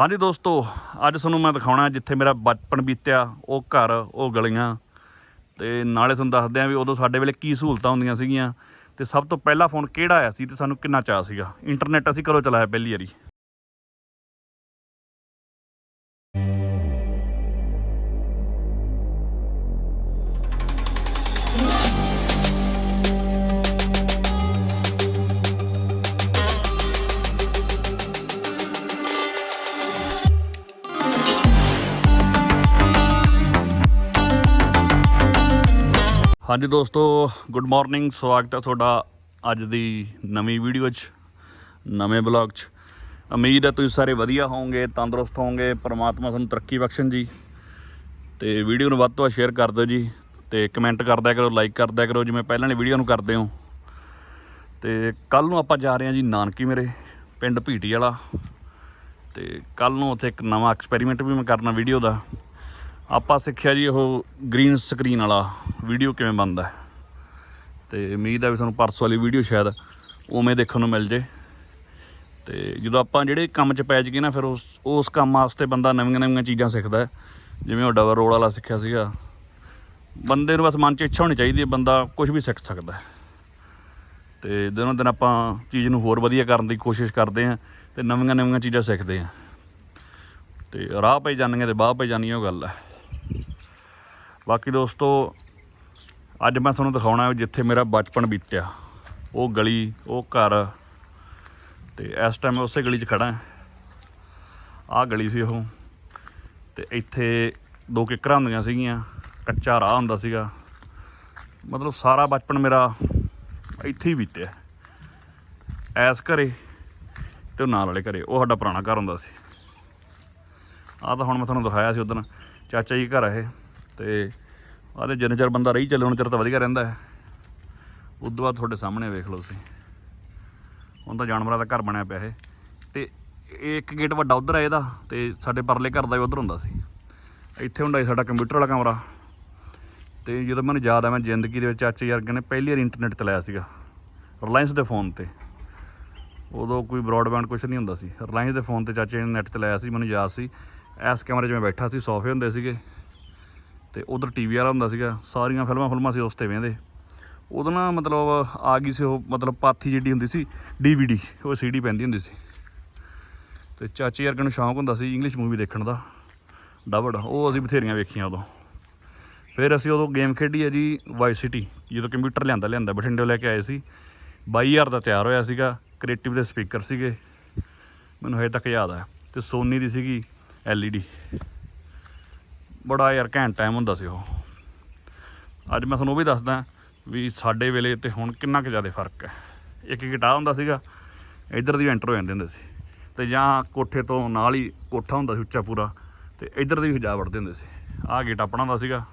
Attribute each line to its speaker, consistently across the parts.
Speaker 1: ਹਾਂਜੀ ਦੋਸਤੋ, ਅੱਜ ਤੁਹਾਨੂੰ ਮੈਂ ਦਿਖਾਉਣਾ ਜਿੱਥੇ ਮੇਰਾ ਬਚਪਨ ਬੀਤਿਆ, ਉਹ ਘਰ, ਉਹ ਗਲੀਆਂ। ਤੇ ਨਾਲੇ ਤੁਹਾਨੂੰ ਦੱਸਦੇ ਆ ਵੀ ਉਦੋਂ ਸਾਡੇ ਵੇਲੇ ਕੀ ਸਹੂਲਤਾਂ ਹੁੰਦੀਆਂ ਸੀਗੀਆਂ। ਤੇ ਸਭ ਤੋਂ ਪਹਿਲਾ ਫੋਨ ਕਿਹੜਾ ਆਇਆ ਸੀ ਤੇ ਸਾਨੂੰ ਕਿੰਨਾ ਚਾਹ ਸੀਗਾ? ਇੰਟਰਨੈਟ ਅਸੀਂ ਕਦੋਂ ਚਲਾਇਆ ਪਹਿਲੀ ਵਾਰੀ। ਹਾਂਜੀ ਦੋਸਤੋ ਗੁੱਡ ਮਾਰਨਿੰਗ ਸਵਾਗਤ ਹੈ ਤੁਹਾਡਾ ਅੱਜ ਦੀ ਨਵੀਂ ਵੀਡੀਓ 'ਚ, ਨਵੇਂ ਬਲੌਗ 'ਚ। ਉਮੀਦ ਹੈ ਤੁਸੀਂ ਸਾਰੇ ਵਧੀਆ ਹੋਵੋਗੇ, ਤੰਦਰੁਸਤ ਹੋਵੋਗੇ, ਪਰਮਾਤਮਾ ਤੁਹਾਨੂੰ ਤਰੱਕੀ ਬਖਸ਼ਣ ਜੀ। ਤੇ ਵੀਡੀਓ ਨੂੰ ਵੱਧ ਤੋਂ ਵੱਧ ਸ਼ੇਅਰ ਕਰ ਦਿਓ ਜੀ, ਤੇ ਕਮੈਂਟ ਕਰਦਿਆ ਕਰੋ ਲਾਈਕ ਕਰਦਿਆ ਕਰੋ, ਜਿਵੇਂ ਪਹਿਲਾਂ ਵਾਲੀ ਵੀਡੀਓ ਨੂੰ ਕਰਦੇ ਹੋ। ਤੇ ਕੱਲ ਨੂੰ ਆਪਾਂ ਜਾ ਰਹੇ ਹਾਂ ਜੀ ਨਾਨਕੀ ਮੇਰੇ, ਪਿੰਡ ਭੀਟੀ ਵਾਲਾ ਤੇ ਕੱਲ ਨੂੰ ਉੱਥੇ ਇੱਕ ਨਵਾਂ ਐਕਸਪੈਰੀਮੈਂਟ ਵੀ ਮੈਂ ਕਰਨਾ ਵੀਡੀਓ ਦਾ। ਆਪਾਂ ਸਿੱਖਿਆ ਜੀ ਉਹ ਗ੍ਰੀਨ ਸਕਰੀਨ ਵਾਲਾ ਵੀਡੀਓ ਕਿਵੇਂ ਬਣਦਾ ਹੈ। ਤੇ ਉਮੀਦ ਹੈ ਵੀ ਤੁਹਾਨੂੰ ਪਰਸੋਂ ਵਾਲੀ ਵੀਡੀਓ ਸ਼ਾਇਦ ਉਵੇਂ ਦੇਖਣ ਨੂੰ ਮਿਲ ਜੇ। ਤੇ ਜਦੋਂ ਆਪਾਂ ਜਿਹੜੇ ਕੰਮ 'ਚ ਪੈ ਜਾਈਏ ਨਾ, ਫਿਰ ਉਸ ਉਸ ਕੰਮ ਵਾਸਤੇ ਬੰਦਾ ਨਵੀਆਂ ਨਵੀਆਂ ਚੀਜ਼ਾਂ ਸਿੱਖਦਾ ਜਿਵੇਂ ਉਹ ਡਬਲ ਰੋਲ ਵਾਲਾ ਸਿੱਖਿਆ ਸੀਗਾ। ਬੰਦੇ ਨੂੰ ਬਸ ਮਨ 'ਚ ਇੱਛਾ ਹੋਣੀ ਚਾਹੀਦੀ ਹੈ, ਬੰਦਾ ਕੁਝ ਵੀ ਸਿੱਖ ਸਕਦਾ ਹੈ। ਤੇ ਦਿਨੋਂ ਦਿਨ ਆਪਾਂ ਚੀਜ਼ ਨੂੰ ਹੋਰ ਵਧੀਆ ਕਰਨ ਦੀ ਕੋਸ਼ਿਸ਼ ਕਰਦੇ ਹਾਂ ਤੇ ਨਵੀਆਂ ਨਵੀਆਂ ਚੀਜ਼ਾਂ ਸਿੱਖਦੇ ਹਾਂ। ਤੇ ਰਾਹ ਪਈ ਜਾਂਦੀਆਂ ਤੇ ਬਾਹ ਪਈ ਜਾਂਦੀਆਂ, ਉਹ ਗੱਲ ਹੈ। ਬਾਕੀ ਦੋਸਤੋ, ਅੱਜ ਮੈਂ ਤੁਹਾਨੂੰ ਦਿਖਾਉਣਾ ਜਿੱਥੇ ਮੇਰਾ ਬਚਪਨ ਬੀਤਿਆ। ਉਹ ਗਲੀ, ਉਹ ਘਰ, ਤੇ ਇਸ ਟਾਈਮ ਮੈਂ ਉਸੇ ਗਲੀ 'ਚ ਖੜਾ ਆਹ ਗਲੀ ਸੀ ਉਹ। ਤੇ ਇੱਥੇ ਦੋ ਕਿੱਕਰਾਂ ਹੁੰਦੀਆਂ ਸੀਗੀਆਂ, ਕੱਚਾ ਰਾਹ ਹੁੰਦਾ ਸੀਗਾ। ਮਤਲਬ ਸਾਰਾ ਬਚਪਨ ਮੇਰਾ ਇੱਥੇ ਹੀ ਬੀਤਿਆ। ਐਸ ਘਰੇ ਤੇ ਉਹ ਨਾਲ ਵਾਲੇ ਘਰੇ। ਉਹ ਸਾਡਾ ਪੁਰਾਣਾ ਘਰ ਹੁੰਦਾ ਸੀ। ਆਹ ਤਾਂ ਹੁਣ ਮੈਂ ਤੁਹਾਨੂੰ ਦਿਖਾਇਆ ਸੀ ਉਦੋਂ। ਚਾਚਾ ਜੀ ਘਰ ਆ ਇਹ। ਤੇ ਆਦੇ ਜਿੰਨੇ ਚਿਰ ਬੰਦਾ ਰਹੀ ਚੱਲੇ ਹੁਣ ਚਿਰ ਤਾਂ ਵਧੀਆ ਰਹਿੰਦਾ ਹੈ। ਉਦੋਂ ਬਾਅਦ ਤੁਹਾਡੇ ਸਾਹਮਣੇ ਵੇਖ ਲਓ ਤੁਸੀਂ। ਹੁਣ ਤਾਂ ਜਾਨਵਰਾਂ ਦਾ ਘਰ ਬਣਿਆ ਪਿਆ ਇਹ। ਤੇ ਇਹ ਇੱਕ ਗੇਟ ਵੱਡਾ ਉਧਰ ਹੈ ਇਹਦਾ, ਤੇ ਸਾਡੇ ਪਰਲੇ ਘਰ ਦਾ ਵੀ ਉਧਰ ਹੁੰਦਾ ਸੀ। ਇੱਥੇ ਹੁੰਦਾ ਸੀ ਸਾਡਾ ਕੰਪਿਊਟਰ ਵਾਲਾ ਕਮਰਾ। ਤੇ ਜਦੋਂ ਮੈਨੂੰ ਯਾਦ ਆ, ਮੈਂ ਜ਼ਿੰਦਗੀ ਦੇ ਵਿੱਚ ਚਾਚੇ ਯਾਰ ਨੇ ਪਹਿਲੀ ਵਾਰ ਇੰਟਰਨੈਟ ਚਲਾਇਆ ਸੀਗਾ ਰਿਲਾਇੰਸ ਦੇ ਫੋਨ ਤੇ। ਉਦੋਂ ਕੋਈ ਬ੍ਰੌਡਬੈਂਡ ਕੁਝ ਨਹੀਂ ਹੁੰਦਾ ਸੀ। ਰਿਲਾਇੰਸ ਦੇ ਫੋਨ ਤੇ ਚਾਚੇ ਨੇ ਨੈਟ ਚਲਾਇਆ ਸੀ, ਮੈਨੂੰ ਯਾਦ ਸੀ। ਇਸ ਕੈਮਰੇ 'ਚ ਮੈਂ ਬੈਠਾ ਸੀ, ਸੋਫੇ ਹੁੰਦੇ ਸੀਗੇ। ਤੇ ਉਧਰ ਟੀਵੀ ਵਾਲਾ ਹੁੰਦਾ ਸੀਗਾ, ਸਾਰੀਆਂ ਫਿਲਮਾਂ ਫਿਲਮਾਂ ਸੀ ਉਸ ਤੇ ਵੇਂਦੇ। ਉਦੋਂ ਨਾ ਮਤਲਬ ਆ ਗਈ ਸੀ ਉਹ, ਮਤਲਬ ਪਾਥੀ ਜਿਹੜੀ ਹੁੰਦੀ ਸੀ ਡੀਵੀਡੀ ਉਹ ਸੀਡੀ ਪੈਂਦੀ ਹੁੰਦੀ ਸੀ। ਤੇ ਚਾਚੇ ਯਾਰ ਨੂੰ ਸ਼ੌਂਕ ਹੁੰਦਾ ਸੀ ਇੰਗਲਿਸ਼ ਮੂਵੀ ਦੇਖਣ ਦਾ, ਡਬਡ, ਉਹ ਅਸੀਂ ਬਥੇਰੀਆਂ ਵੇਖੀਆਂ ਉਦੋਂ। ਫਿਰ ਅਸੀਂ ਉਦੋਂ ਗੇਮ ਖੇਡੀ ਹੈ ਜੀ ਵਾਈ ਸਿਟੀ ਜਦੋਂ ਕੰਪਿਊਟਰ ਲਿਆਂਦਾ ਲਿਆਂਦਾ, ਬਠਿੰਡੇ ਲੈ ਕੇ ਆਏ ਸੀ। 22000 ਦਾ ਤਿਆਰ ਹੋਇਆ ਸੀਗਾ ਕ੍ਰੀਏਟਿਵ ਦੇ ਸਪੀਕਰ ਸੀਗੇ। ਮੈਨੂੰ ਹਜੇ ਤੱਕ ਯਾਦ ਆ ਤੇ ਸੋਨੀ ਦੀ ਸੀਗੀ ਐਲਈਡੀ ਬੜਾ ਯਾਰ ਘੈਂਟ ਟਾਈਮ ਹੁੰਦਾ ਸੀ ਉਹ। ਅੱਜ ਮੈਂ ਤੁਹਾਨੂੰ ਉਹ ਵੀ ਦੱਸਦਾ ਵੀ ਸਾਡੇ ਵੇਲੇ ਤੇ ਹੁਣ ਕਿੰਨਾ ਕੁ ਜ਼ਿਆਦਾ ਫ਼ਰਕ ਹੈ। ਇੱਕ ਗਿਟਾਰ ਹੁੰਦਾ ਸੀਗਾ, ਇੱਧਰ ਦੀ ਐਂਟਰ ਹੋ ਜਾਂਦੇ ਹੁੰਦੇ ਸੀ ਤੇ ਜਾਂ ਕੋਠੇ ਤੋਂ ਨਾਲ ਹੀ ਕੋਠਾ ਹੁੰਦਾ ਸੀ ਉੱਚਾ ਪੂਰਾ ਤੇ ਇੱਧਰ ਦੀ ਵੀ ਜਾ ਵੜਦੇ ਹੁੰਦੇ ਸੀ। ਆਹ ਗੇਟ ਆਪਣਾ ਹੁੰਦਾ ਸੀਗਾ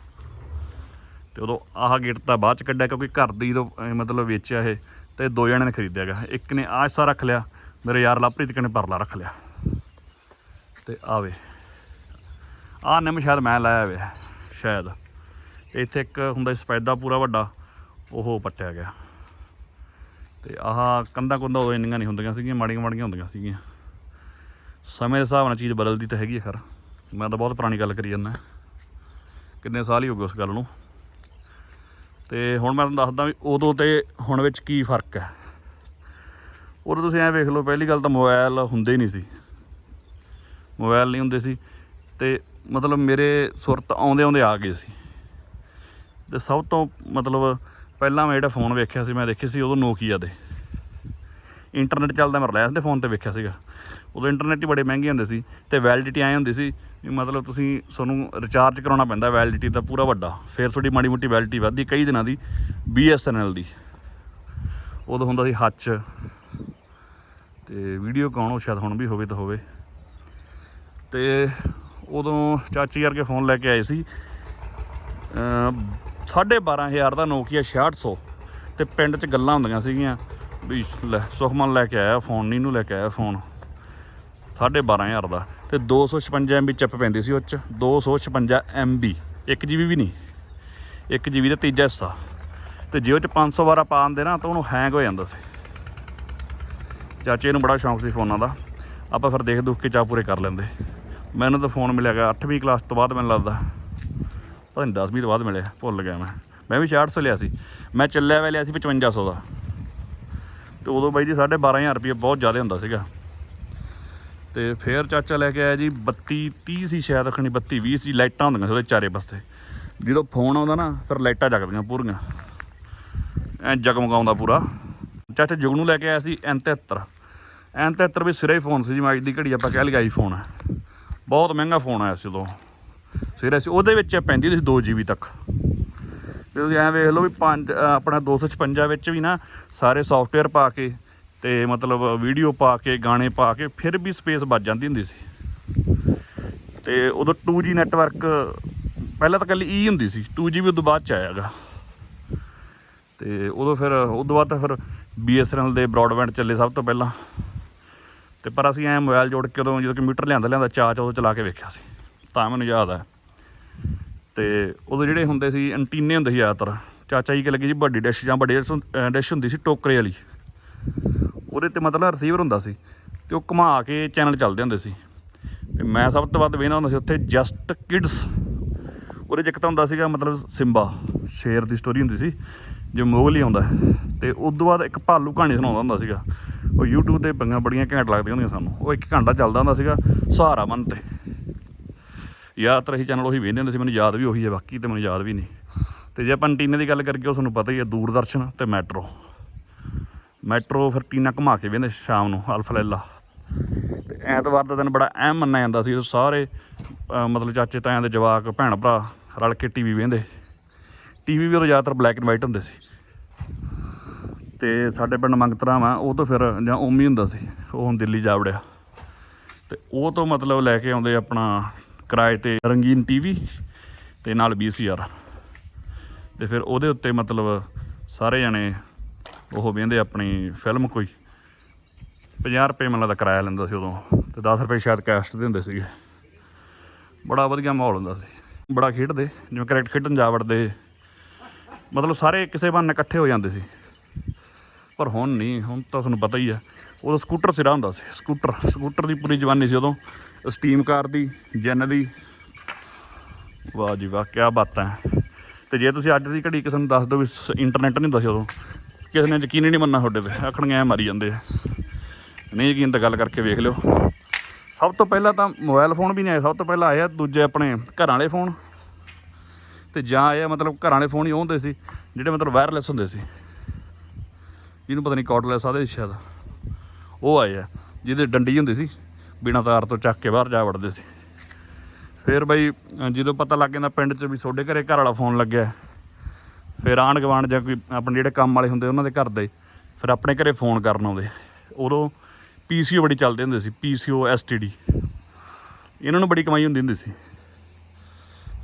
Speaker 1: ਤੇ ਉਦੋਂ ਆਹ ਗੇਟ ਤਾਂ ਬਾਅਦ ਚ ਕੱਢਿਆ ਕਿਉਂਕਿ ਘਰ ਦੀ ਜਦੋਂ ਮਤਲਬ ਵੇਚਿਆ ਇਹ ਤੇ ਦੋ ਜਣੇ ਨੇ ਖਰੀਦਿਆ ਗਾ। ਇੱਕ ਨੇ ਆਹ ਹਿੱਸਾ ਰੱਖ ਲਿਆ, ਮੇਰੇ ਯਾਰ ਲਵਪ੍ਰੀਤ ਕਨੇ ਪਰਲਾ ਰੱਖ ਲਿਆ। ਤੇ ਆਵੇ ਆਹ ਨਿੰਮ ਸ਼ਾਇਦ ਮੈਂ ਲਾਇਆ ਹੋਇਆ, ਸ਼ਾਇਦ। ਇੱਥੇ ਇੱਕ ਹੁੰਦਾ ਸਪੈਦਾ ਪੂਰਾ ਵੱਡਾ, ਉਹ ਪੱਟਿਆ ਗਿਆ। ਤੇ ਆਹ ਕੰਧਾਂ ਕੁੰਧਾਂ ਉਦੋਂ ਇੰਨੀਆਂ ਨਹੀਂ ਹੁੰਦੀਆਂ ਸੀਗੀਆਂ, ਮਾੜੀਆਂ ਮਾੜੀਆਂ ਹੁੰਦੀਆਂ ਸੀਗੀਆਂ। ਸਮੇਂ ਦੇ ਹਿਸਾਬ ਨਾਲ ਚੀਜ਼ ਬਦਲਦੀ ਤਾਂ ਹੈਗੀ ਹੈ ਖਰ। ਮੈਂ ਤਾਂ ਬਹੁਤ ਪੁਰਾਣੀ ਗੱਲ ਕਰੀ ਜਾਂਦਾ। ਕਿੰਨੇ ਸਾਲ ਹੀ ਹੋ ਗਏ ਉਸ ਗੱਲ ਨੂੰ। ਤੇ ਹੁਣ ਮੈਂ ਤੁਹਾਨੂੰ ਦੱਸਦਾ ਵੀ ਉਦੋਂ ਤੇ ਹੁਣ ਵਿੱਚ ਕੀ ਫ਼ਰਕ ਹੈ। ਉਦੋਂ ਤੁਸੀਂ ਐਂ ਵੇਖ ਲਓ, ਪਹਿਲੀ ਗੱਲ ਤਾਂ ਮੋਬਾਈਲ ਹੁੰਦੇ ਹੀ ਨਹੀਂ ਸੀ। ਮੋਬਾਈਲ ਨਹੀਂ ਹੁੰਦੇ ਸੀ। ਤੇ ਮਤਲਬ ਮੇਰੇ ਸੁਰਤ ਆਉਂਦੇ ਆਉਂਦੇ ਆ ਗਏ ਸੀ। ਤੇ ਸਭ ਤੋਂ ਮਤਲਬ ਪਹਿਲਾਂ ਮੈਂ ਜਿਹੜਾ ਫੋਨ ਵੇਖਿਆ ਸੀ, ਮੈਂ ਦੇਖੀ ਸੀ ਉਦੋਂ ਨੋਕੀਆ ਦੇ। ਇੰਟਰਨੈਟ ਚੱਲਦਾ ਮੈਂ ਰਿਲਾਇੰਸ ਦੇ ਫੋਨ ਤੇ ਵੇਖਿਆ ਸੀਗਾ। ਉਦੋਂ ਇੰਟਰਨੈਟ ਹੀ ਬੜੇ ਮਹਿੰਗੇ ਹੁੰਦੇ ਸੀ ਤੇ ਵੈਲਿਡਿਟੀ ਐਂ ਹੁੰਦੀ ਸੀ ਵੀ ਮਤਲਬ ਤੁਸੀਂ ਤੁਹਾਨੂੰ ਰਿਚਾਰਜ ਕਰਾਉਣਾ ਪੈਂਦਾ ਵੈਲਿਡਿਟੀ ਦਾ ਪੂਰਾ ਵੱਡਾ। ਫਿਰ ਤੁਹਾਡੀ ਮਾੜੀ ਮੋਟੀ ਵੈਲਿਡਿਟੀ ਵੱਧਦੀ, ਕਈ ਦਿਨਾਂ ਦੀ BSNL ਦੀ। ਉਦੋਂ ਹੁੰਦਾ ਸੀ ਹੱਚ ਤੇ ਵੀਡੀਓ ਕੌਣ, ਉਹ ਸ਼ਾਇਦ ਹੁਣ ਵੀ ਹੋਵੇ ਤਾਂ ਹੋਵੇ। ਤੇ ਉਦੋਂ ਚਾਚੀ ਕਰਕੇ ਫੋਨ ਲੈ ਕੇ ਆਏ ਸੀ। ਅਮ ਸਾਢੇ 12000 ਦਾ ਨੋਕੀਆ 6600 ਤੇ ਪਿੰਡ 'ਚ ਗੱਲਾਂ ਹੁੰਦੀਆਂ ਸੀਗੀਆਂ ਵੀ ਲੈ ਸੁਖਮਨ ਲੈ ਕੇ ਆਇਆ ਫੋਨ, ਨੀਨੂੰ ਲੈ ਕੇ ਆਇਆ ਫੋਨ। ਸਾਢੇ 12000 ਦਾ। ਤੇ 256 MB ਚਿਪ ਪੈਂਦੀ ਸੀ ਉਹ 'ਚ 256 MB 1 GB ਵੀ ਨਹੀਂ। 1 GB ਦਾ ਤੀਜਾ ਹਿੱਸਾ। ਤੇ ਜੇ ਉਹ 'ਚ 500 ਵਾਰਾ ਪਾ ਦਿੰਦੇ ਨਾ, ਤਾਂ ਉਹਨੂੰ ਹੈਂਗ ਹੋ ਜਾਂਦਾ ਸੀ। ਚਾਚੇ ਨੂੰ ਬੜਾ ਸ਼ੌਂਕ ਸੀ ਫੋਨਾਂ ਦਾ। ਆਪਾਂ ਫਿਰ ਦੇਖ ਦੁੱਖ ਕੇ ਚਾਹ ਪੂਰੇ ਕਰ ਲੈਂਦੇ। ਮੈਨੂੰ ਤਾਂ ਫੋਨ ਮਿਲਿਆ ਗਿਆ 8ਵੀਂ ਕਲਾਸ ਤੋਂ ਬਾਅਦ ਮੈਨੂੰ ਲੱਗਦਾ। ਪਤਾ ਨਹੀਂ 10ਵੀਂ ਤੋਂ ਬਾਅਦ ਮਿਲਿਆ, ਭੁੱਲ ਗਿਆ ਮੈਂ। ਮੈਂ ਵੀ 6600 ਲਿਆ ਸੀ। ਮੈਂ ਚੱਲਿਆ ਵੇ ਲਿਆ ਸੀ 5500 ਦਾ। ਤੇ ਉਦੋਂ ਬਾਈ ਜੀ 12500 ਰੁਪਏ ਬਹੁਤ ਜ਼ਿਆਦਾ ਹੁੰਦਾ ਸੀਗਾ। ਤੇ ਫੇਰ ਚਾਚਾ ਲੈ ਕੇ ਆਇਆ ਜੀ 32 30 ਸੀ ਸ਼ਾਇਦ ਰੱਖਣੀ 32 20 ਸੀ, ਲਾਈਟਾਂ ਹੁੰਦੀਆਂ ਸੀ ਉਹਦੇ ਚਾਰੇ ਪਾਸੇ। ਜਦੋਂ ਫੋਨ ਆਉਂਦਾ ਨਾ, ਫਿਰ ਲਾਈਟਾਂ ਜਗਦੀਆਂ ਪੂਰੀਆਂ। ਐ ਜਗਮਗਾਉਂਦਾ ਪੂਰਾ। ਚਾਚਾ ਜੁਗ ਨੂੰ ਲੈ ਕੇ ਆਇਆ ਸੀ N73 N73 ਵੀ ਸਿਰੇ ਫੋਨ ਸੀ ਜੀ, ਮੈਂ ਦੀ ਘੜੀ ਆਪਾਂ ਕਹਿ ਲਿਆ ਆਈਫੋਨ ਹੈ ਬਹੁਤ ਮਹਿੰਗਾ ਫੋਨ ਆਇਆ ਸੀ ਉਦੋਂ। ਸਿਰੇ ਸੀ ਉਹਦੇ ਵਿੱਚ ਪੈਂਦੀ ਸੀ 2 GB ਤੱਕ। ਤੇ ਤੁਸੀਂ ਐਂ ਵੇਖ ਲਓ ਵੀ ਪੰਜ ਅਹ ਆਪਣਾ 256 ਵਿੱਚ ਵੀ ਨਾ ਸਾਰੇ ਸੌਫਟਵੇਅਰ ਪਾ ਕੇ ਤੇ ਮਤਲਬ ਵੀਡੀਓ ਪਾ ਕੇ, ਗਾਣੇ ਪਾ ਕੇ ਫਿਰ ਵੀ ਸਪੇਸ ਬਚ ਜਾਂਦੀ ਹੁੰਦੀ ਸੀ। ਤੇ ਉਦੋਂ 2G ਨੈਟਵਰਕ ਪਹਿਲਾਂ ਤਾਂ ਕੱਲੀ E ਹੁੰਦੀ ਸੀ। 2G ਵੀ ਉਦੋਂ ਬਾਅਦ ਚ ਆਇਆਗਾ ਤੇ ਉਦੋਂ ਫਿਰ ਉਦੋਂ ਬਾਅਦ ਤਾਂ ਫਿਰ BSNL ਦੇ ਬ੍ਰੌਡਬੈਂਡ ਚੱਲੇ ਸਭ ਤੋਂ ਪਹਿਲਾਂ। ਤੇ ਪਰ ਅਸੀਂ ਐ ਮੋਬਾਈਲ ਜੋੜ ਕੇ ਉਦੋਂ ਜਦੋਂ ਕੰਪਿਊਟਰ ਲਿਆਂਦਾ ਲਿਆਂਦਾ ਚਾਚ ਉਦੋਂ ਚਲਾ ਕੇ ਵੇਖਿਆ ਸੀ। ਤਾਂ ਮੈਨੂੰ ਯਾਦ ਆ। ਤੇ ਉਦੋਂ ਜਿਹੜੇ ਹੁੰਦੇ ਸੀ, ਐਂਟੀਨੇ ਹੁੰਦੇ ਸੀ ਜ਼ਿਆਦਾਤਰ, ਚਾਚਾ ਜੀ ਕੇ ਲੱਗੀ ਜੀ ਵੱਡੀ ਡਿਸ਼ ਜਾਂ ਵੱਡੀ ਡਿਸ਼ ਹੁੰਦੀ ਸੀ ਟੋਕਰੇ ਵਾਲੀ। ਉਹਦੇ ਤੇ ਮਤਲਬ ਰਿਸੀਵਰ ਹੁੰਦਾ ਸੀ ਤੇ ਉਹ ਘੁਮਾ ਕੇ ਚੈਨਲ ਚੱਲਦੇ ਹੁੰਦੇ ਸੀ। ਤੇ ਮੈਂ ਸਭ ਤੋਂ ਵੱਧ ਵੇਖਦਾ ਹੁੰਦਾ ਸੀ ਉੱਥੇ ਜਸਟ ਕਿਡਸ। ਉਹਦੇ 'ਚ ਇੱਕ ਤਾਂ ਹੁੰਦਾ ਸੀਗਾ ਮਤਲਬ ਸਿੰਬਾ, ਸ਼ੇਰ ਦੀ ਸਟੋਰੀ ਹੁੰਦੀ ਸੀ, ਜੋ ਮੋਗਲੀ ਆਉਂਦਾ। ਤੇ ਉਸ ਤੋਂ ਬਾਅਦ ਇੱਕ ਭਾਲੂ ਕਹਾਣੀ ਸੁਣਾਉਂਦਾ ਹੁੰਦਾ ਸੀਗਾ। ਉਹ YouTube ਤੇ ਪੰਗਾ ਬੜੀਆਂ ਘੈਂਟ ਲੱਗਦੀਆਂ ਹੁੰਦੀਆਂ ਸਾਨੂੰ। ਉਹ ਇੱਕ ਘੰਟਾ ਚੱਲਦਾ ਹੁੰਦਾ ਸੀਗਾ ਸਹਾਰਾ ਮੰਨ ਤੇ। ਯਾਦ ਰਹੀ ਚੈਨਲ ਉਹੀ ਵੇਖਦੇ ਹੁੰਦੇ ਸੀ, ਮੈਨੂੰ ਯਾਦ ਵੀ ਉਹੀ ਹੈ, ਬਾਕੀ ਤੇ ਮੈਨੂੰ ਯਾਦ ਵੀ ਨਹੀਂ। ਤੇ ਜੇ ਆਪਾਂ ਐਂਟੀਨੇ ਦੀ ਗੱਲ ਕਰੀਏ, ਉਹ ਤੁਹਾਨੂੰ ਪਤਾ ਹੀ ਹੈ, ਦੂਰਦਰਸ਼ਨ ਤੇ ਮੈਟਰੋ। ਮੈਟਰੋ ਫਿਰ ਟੀਨਾ ਘੁਮਾ ਕੇ ਵੇਂਦੇ ਸ਼ਾਮ ਨੂੰ ਅਲਫਲੈਲਾ ਤੇ ਐਤਵਾਰ ਦਾ ਦਿਨ ਬੜਾ ਅਹਿਮ ਮੰਨਿਆ ਜਾਂਦਾ ਸੀ ਉਹ ਸਾਰੇ ਮਤਲਬ ਚਾਚੇ, ਤਾਇਆਂ ਦੇ ਜਵਾਕ ਭੈਣ ਭਰਾ ਰਲ ਕੇ ਟੀਵੀ ਵੇਂਦੇ ਟੀਵੀ ਵੀ ਉਦੋਂ ਜ਼ਿਆਦਾਤਰ ਬਲੈਕ ਐਂਡ ਵਾਈਟ ਹੁੰਦੇ ਸੀ। ਤੇ ਸਾਡੇ ਪਿੰਡ ਮੰਗਤਰਾ ਵਾ ਉਹ ਤੋਂ ਫਿਰ ਜਾਂ ਉਮੀ ਹੁੰਦਾ ਸੀ, ਉਹ ਹੁਣ ਦਿੱਲੀ ਜਾ ਵੜਿਆ। ਤੇ ਉਹ ਤੋਂ ਮਤਲਬ ਲੈ ਕੇ ਆਉਂਦੇ ਆਪਣਾ ਕਿਰਾਏ ਤੇ ਰੰਗੀਨ ਟੀਵੀ ਤੇ ਨਾਲ VCR ਤੇ ਫਿਰ ਉਹਦੇ ਉੱਤੇ ਮਤਲਬ ਸਾਰੇ ਜਣੇ ਉਹ ਵੇਂਦੇ ਆਪਣੀ ਫਿਲਮ ਕੋਈ। 50 ਰੁਪਏ ਮੈਨੂੰ ਦਾ ਕਿਰਾਇਆ ਲੈਂਦਾ ਸੀ ਉਦੋਂ, ਤੇ 10 ਰੁਪਏ ਸ਼ਾਇਦ ਕੈਸਟ ਦੇ ਹੁੰਦੇ ਸੀਗੇ। ਬੜਾ ਵਧੀਆ ਮਾਹੌਲ ਹੁੰਦਾ ਸੀ। ਬੜਾ ਖੇਡਦੇ, ਜਿਵੇਂ ਕ੍ਰਿਕਟ ਖੇਡਣ ਜਾ ਵੜਦੇ। ਮਤਲਬ ਸਾਰੇ ਕਿਸੇ ਬੰਨ ਇਕੱਠੇ ਹੋ ਜਾਂਦੇ ਸੀ। ਪਰ ਹੁਣ ਨਹੀਂ, ਹੁਣ ਤਾਂ ਤੁਹਾਨੂੰ ਪਤਾ ਹੀ ਹੈ ਉਦੋਂ ਸਕੂਟਰ ਸਿਰਾ ਹੁੰਦਾ ਸੀ, ਸਕੂਟਰ ਸਕੂਟਰ ਦੀ ਪੂਰੀ ਜਵਾਨੀ ਸੀ ਉਦੋਂ। ਸਟੀਮ ਕਾਰ ਦੀ ਜੈਨ ਦੀ। ਵਾਹ ਜੀ ਵਾਹ ਕੀ ਬਾਤਾਂ ਹੈ। ਤੇ ਜੇ ਤੁਸੀਂ ਅੱਜ ਦੀ ਘੜੀ ਕਿਸੇ ਨੂੰ ਦੱਸ ਦਿਓ ਵੀ ਸ- ਇੰਟਰਨੈਟ ਨਹੀਂ ਹੁੰਦਾ ਸੀ ਉਦੋਂ, ਕਿਸੇ ਨੇ ਯਕੀਨ ਹੀ ਨਹੀਂ ਮੰਨਣਾ ਤੁਹਾਡੇ ਤੇ, ਆਖਣਗੇ ਐ ਮਾਰੀ ਜਾਂਦੇ ਆ। ਨਹੀਂ, ਯਕੀਨ ਤਾਂ ਗੱਲ ਕਰਕੇ ਵੇਖ ਲਿਓ। ਸਭ ਤੋਂ ਪਹਿਲਾਂ ਤਾਂ ਮੋਬਾਈਲ ਫੋਨ ਵੀ ਨਹੀਂ ਆਏ ਸਭ ਤੋਂ ਪਹਿਲਾਂ ਆਇਆ ਦੂਜੇ ਆਪਣੇ ਘਰਾਂ ਵਾਲੇ ਫੋਨ ਤੇ ਜਾਂ ਆਇਆ ਮਤਲਬ ਘਰਾਂ ਵਾਲੇ ਫੋਨ ਹੀ ਉਹ ਹੁੰਦੇ ਸੀ, ਜਿਹੜੇ ਮਤਲਬ ਵਾਇਰਲੈਸ ਹੁੰਦੇ ਸੀ। ਜਿਹਨੂੰ ਪਤਾ ਨਹੀਂ ਕਾਰਡਲੈਸ ਆਦੇ ਸ਼ਾਇਦ। ਉਹ ਆਏ ਆ, ਜਿਹਦੇ ਡੰਡੀ ਹੁੰਦੀ ਸੀ, ਬਿਨਾਂ ਤਾਰ ਤੋਂ ਚੱਕ ਕੇ ਬਾਹਰ ਜਾ ਵੜਦੇ ਸੀ। ਫਿਰ ਬਈ, ਜਦੋਂ ਪਤਾ ਲੱਗ ਜਾਂਦਾ ਪਿੰਡ 'ਚ ਵੀ ਤੁਹਾਡੇ ਘਰੇ ਘਰ ਵਾਲਾ ਫੋਨ ਲੱਗਿਆ, ਫਿਰ ਆਂਢ ਗੁਆਂਢ ਜਾਂ ਕੋਈ ਆਪਣੇ ਜਿਹੜੇ ਕੰਮ ਵਾਲੇ ਹੁੰਦੇ ਉਹਨਾਂ ਦੇ ਘਰ ਦੇ, ਫਿਰ ਆਪਣੇ ਘਰੇ ਫੋਨ ਕਰਨ ਆਉਂਦੇ। ਉਦੋਂ ਪੀਸੀਓ ਬੜੀ ਚੱਲਦੇ ਹੁੰਦੇ ਸੀ ਪੀਸੀਓ ਐਸਟੀਡੀ ਇਹਨਾਂ ਨੂੰ ਬੜੀ ਕਮਾਈ ਹੁੰਦੀ ਹੁੰਦੀ ਸੀ।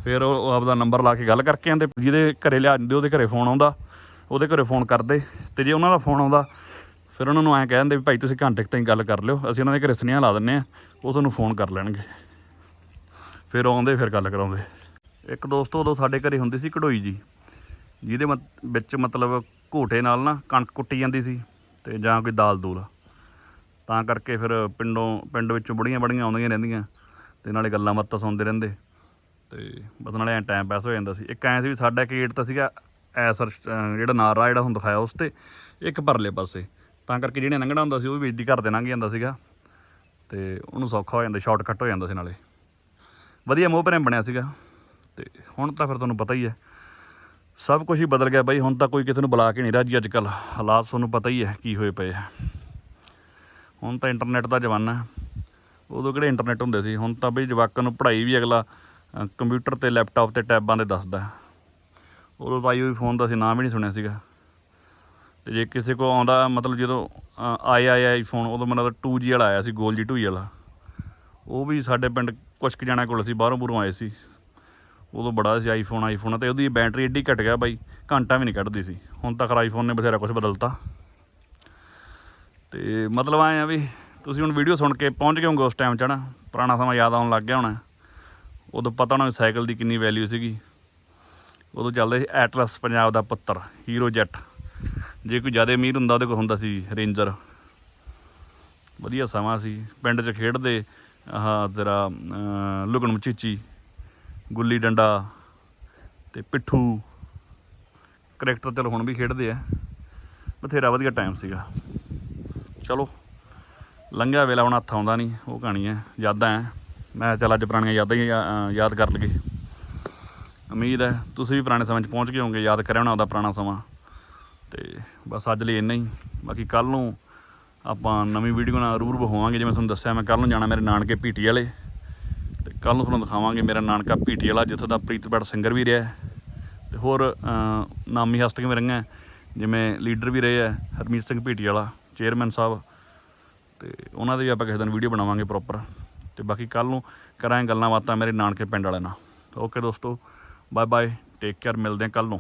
Speaker 1: ਫਿਰ ਉਹ ਆਪਦਾ ਨੰਬਰ ਲਾ ਕੇ ਗੱਲ ਕਰਕੇ ਆਂਦੇ ਜਿਹਦੇ ਘਰੇ ਲਿਆ ਜਾਂਦੇ ਉਹਦੇ ਘਰੇ ਫੋਨ ਆਉਂਦਾ। ਉਹਦੇ ਘਰੇ ਫੋਨ ਕਰਦੇ ਤੇ ਜੇ ਉਹਨਾਂ ਦਾ ਫੋਨ ਆਉਂਦਾ, ਫਿਰ ਉਹਨਾਂ ਨੂੰ ਐਂ ਕਹਿ ਦਿੰਦੇ ਵੀ ਭਾਈ ਤੁਸੀਂ ਘੰਟੇ ਕੁ ਤਾਈਂ ਗੱਲ ਕਰ ਲਿਓ, ਅਸੀਂ ਉਹਨਾਂ ਦੇ ਘਰੇ ਸੁਨੇਹਾ ਲਾ ਦਿੰਨੇ ਆ ਉਹ ਤੁਹਾਨੂੰ ਫੋਨ ਕਰ ਲੈਣਗੇ। ਫਿਰ ਉਹ ਆਉਂਦੇ, ਫਿਰ ਗੱਲ ਕਰਾਉਂਦੇ। ਇੱਕ ਦੋਸਤ ਉਦੋਂ ਸਾਡੇ ਘਰੇ ਹੁੰਦੀ ਸੀ ਕਢੋਈ ਜੀ, ਜਿਹਦੇ ਮਤ- ਵਿੱਚ ਮਤਲਬ ਘੋਟੇ ਨਾਲ ਨਾ ਕਣਕ ਕੁੱਟੀ ਜਾਂਦੀ ਸੀ ਤੇ ਜਾਂ ਕੋਈ ਦਾਲ ਦੂਲ। ਤਾਂ ਕਰਕੇ ਫਿਰ ਪਿੰਡੋਂ, ਪਿੰਡ ਵਿੱਚੋਂ ਬੜੀਆਂ ਬੜੀਆਂ ਆਉਂਦੀਆਂ ਰਹਿੰਦੀਆਂ ਤੇ ਨਾਲੇ ਗੱਲਾਂ ਬਾਤਾਂ ਸੁਣਦੇ ਰਹਿੰਦੇ ਤੇ ਬਸ ਨਾਲੇ ਐਂ ਟਾਈਮ ਪਾਸ ਹੋ ਜਾਂਦਾ ਸੀ। ਇੱਕ ਐਂ ਸੀ ਵੀ ਸਾਡਾ ਇੱਕ ਗੇਟ ਤਾਂ ਸੀਗਾ ਐਸਰ ਜਿਹੜਾ ਨਾਰਾ ਜਿਹੜਾ ਹੁਣ ਦਿਖਾਇਆ ਉਸ ਤੇ, ਇੱਕ ਪਰਲੇ ਪਾਸੇ। ਤਾਂ ਕਰਕੇ ਜਿਹੜੇ ਲੰਘਣਾ ਹੁੰਦਾ ਸੀ ਉਹ ਵੀ ਵੇਚਦੀ ਘਰ ਦੇ ਲੰਘ ਜਾਂਦਾ ਸੀਗਾ। ਤੇ ਉਹਨੂੰ ਸੌਖਾ ਹੋ ਜਾਂਦਾ ਸ਼ਾਰਟਕਟ ਹੋ ਜਾਂਦਾ ਸੀ ਨਾਲੇ। ਵਧੀਆ ਮੋਹ ਪ੍ਰੇਮ ਬਣਿਆ ਸੀਗਾ। ਤੇ ਹੁਣ ਤਾਂ ਫਿਰ ਤੁਹਾਨੂੰ ਪਤਾ ਹੀ ਹੈ। ਸਭ ਕੁਝ ਹੀ ਬਦਲ ਗਿਆ ਬਾਈ, ਹੁਣ ਤਾਂ ਕੋਈ ਕਿਸੇ ਨੂੰ ਬੁਲਾ ਕੇ ਨਹੀਂ ਰਾਜੀ ਅੱਜ ਕੱਲ ਹਾਲਾਤ ਤੁਹਾਨੂੰ ਪਤਾ ਹੀ ਹੈ ਕੀ ਹੋਏ ਪਏ ਆ। ਹੁਣ ਤਾਂ ਇੰਟਰਨੈਟ ਦਾ ਜ਼ਮਾਨਾ ਉਦੋਂ ਕਿਹੜੇ ਇੰਟਰਨੈਟ ਹੁੰਦੇ ਸੀ? ਹੁਣ ਤਾਂ ਬਈ ਜਵਾਕਾਂ ਨੂੰ ਪੜ੍ਹਾਈ ਵੀ ਅਗਲਾ ਕੰਪਿਊਟਰ ਤੇ ਲੈਪਟਾਪ ਤੇ ਟੈਬਾਂ ਤੇ ਦੱਸਦਾ। ਉਦੋਂ ਤਾਂ ਆਈ ਫੋਨ ਦਾ ਅਸੀਂ ਨਾਮ ਵੀ ਨਹੀਂ ਸੁਣਿਆ ਸੀਗਾ। ਤੇ ਜੇ ਕਿਸੇ ਕੋ ਆਉਂਦਾ ਮਤਲਬ ਜਦੋਂ ਅ, ਆਇਆ ਆਇਆ ਆਈਫੋਨ ਉਦੋਂ ਮੈਨੂੰ ਲੱਗਦਾ 2G ਵਾਲਾ ਆਇਆ ਸੀ ਗੋਲ ਜੀ ਢੂਈ ਵਾਲਾ। ਉਹ ਵੀ ਸਾਡੇ ਪਿੰਡ ਕੁਛ ਕੁ ਜਣਿਆਂ ਕੋਲ ਸੀ ਬਾਹਰੋਂ ਬੂਰੋਂ ਆਏ ਸੀ। ਉਦੋਂ ਬੜਾ ਸੀ ਆਈਫੋਨ ਆਈਫੋਨ ਤੇ ਉਹਦੀ ਬੈਟਰੀ ਐਡੀ ਘਟ ਗਿਆ ਬਾਈ ਘੰਟਾ ਵੀ ਨਹੀਂ ਕੱਢਦੀ ਸੀ। ਹੁਣ ਤੱਕ ਆਈਫੋਨ ਨੇ ਬਥੇਰਾ ਕੁਝ ਬਦਲਤਾ। ਤੇ ਮਤਲਬ ਆਏ ਆ ਵੀ ਤੁਸੀਂ ਹੁਣ ਵੀਡੀਓ ਸੁਣ ਕੇ ਪਹੁੰਚ ਗਏ ਹੋਗੇ ਉਸ ਟਾਈਮ 'ਚ ਨਾ ਪੁਰਾਣਾ ਸਮਾਂ ਯਾਦ ਆਉਣ ਲੱਗ ਗਿਆ ਹੋਣਾ। ਉਦੋਂ ਪਤਾ ਹੋਣਾ ਵੀ ਸਾਈਕਲ ਦੀ ਕਿੰਨੀ ਵੈਲਿਊ ਸੀਗੀ। ਉਦੋਂ ਚੱਲਦੇ ਸੀ ਐਟਲਸ ਪੰਜਾਬ ਦਾ ਪੁੱਤਰ ਹੀਰੋ ਜੈਟ। ਜੇ ਕੋਈ ਜ਼ਿਆਦਾ ਅਮੀਰ ਹੁੰਦਾ ਉਹਦੇ ਕੋਲ ਹੁੰਦਾ ਸੀ ਰੇਂਜਰ। ਵਧੀਆ ਸਮਾਂ ਸੀ। ਪਿੰਡ 'ਚ ਖੇਡਦੇ ਆਹ ਤੇਰਾ ਅਹ, ਲੁਕਣ ਮਚੀਚੀ ਗੁੱਲੀ ਡੰਡਾ ਤੇ ਪਿੱਠੂ। ਕ੍ਰਿਕਟ ਤਾਂ ਚਲੋ ਹੁਣ ਵੀ ਖੇਡਦੇ ਆ। ਬਥੇਰਾ ਵਧੀਆ ਟਾਈਮ ਸੀਗਾ। ਚਲੋ ਲੰਘਿਆ ਵੇਲਾ ਹੁਣ ਹੱਥ ਆਉਂਦਾ ਨਹੀਂ। ਉਹ ਕਹਾਣੀ ਹੈ ਯਾਦਾਂ ਹੈ। ਮੈਂ ਚੱਲ ਅੱਜ ਪੁਰਾਣੀਆਂ ਯਾਦਾਂ ਹੀ ਯਾ- ਯਾਦ ਕਰ ਲਈਏ। ਉਮੀਦ ਹੈ ਤੁਸੀਂ ਵੀ ਪੁਰਾਣੇ ਸਮੇਂ 'ਚ ਪਹੁੰਚ ਗਏ ਹੋਵੋਗੇ, ਯਾਦ ਕਰਿਆ ਹੋਣਾ ਉਹਦਾ ਪੁਰਾਣਾ ਸਮਾਂ। ਤੇ ਬਸ ਅੱਜ ਲਈ ਇੰਨਾ ਹੀ। ਬਾਕੀ ਕੱਲ ਨੂੰ ਆਪਾਂ ਨਵੀਂ ਵੀਡੀਓ ਨਾਲ ਰੂਰ ਬਹਾਵਾਂਗੇ ਜਿਵੇਂ ਤੁਹਾਨੂੰ ਦੱਸਿਆ, ਮੈਂ ਕੱਲ ਨੂੰ ਜਾਣਾ ਮੇਰੇ ਨਾਨਕੇ ਪੀਟੀ ਵਾਲੇ। ਤੇ ਕੱਲ ਨੂੰ ਤੁਹਾਨੂੰ ਦਿਖਾਵਾਂਗੇ ਮੇਰਾ ਨਾਨਕਾ ਪੀਟੀ ਵਾਲਾ, ਜਿੱਥੋਂ ਦਾ ਪ੍ਰੀਤਪਾਲ ਸਿੰਗਰ ਵੀ ਰਿਹਾ ਹੈ। ਤੇ ਹੋਰ ਨਾਮੀ ਹਸਤੀਆਂ ਵੀ ਰਹੀਆਂ ਜਿਵੇਂ ਲੀਡਰ ਵੀ ਰਹੇ ਆ ਹਰਮੀਤ ਸਿੰਘ ਪੀਟੀ ਵਾਲਾ, ਚੇਅਰਮੈਨ ਸਾਹਿਬ। ਤੇ ਉਹਨਾਂ ਦੇ ਵੀ ਆਪਾਂ ਕਿਸੇ ਦਿਨ ਵੀਡੀਓ ਬਣਾਵਾਂਗੇ ਪ੍ਰੋਪਰ ਤੇ ਬਾਕੀ ਕੱਲ ਨੂੰ ਕਰਾਂਗੇ ਗੱਲਾਂ ਬਾਤਾਂ ਮੇਰੇ ਨਾਨਕੇ ਪਿੰਡ ਵਾਲਿਆਂ ਨਾਲ। ਓਕੇ ਦੋਸਤੋ ਬਾਏ ਬਾਏ ਟੇਕ ਕੇਅਰ ਮਿਲਦੇ ਹਾਂ ਕੱਲ ਨੂੰ।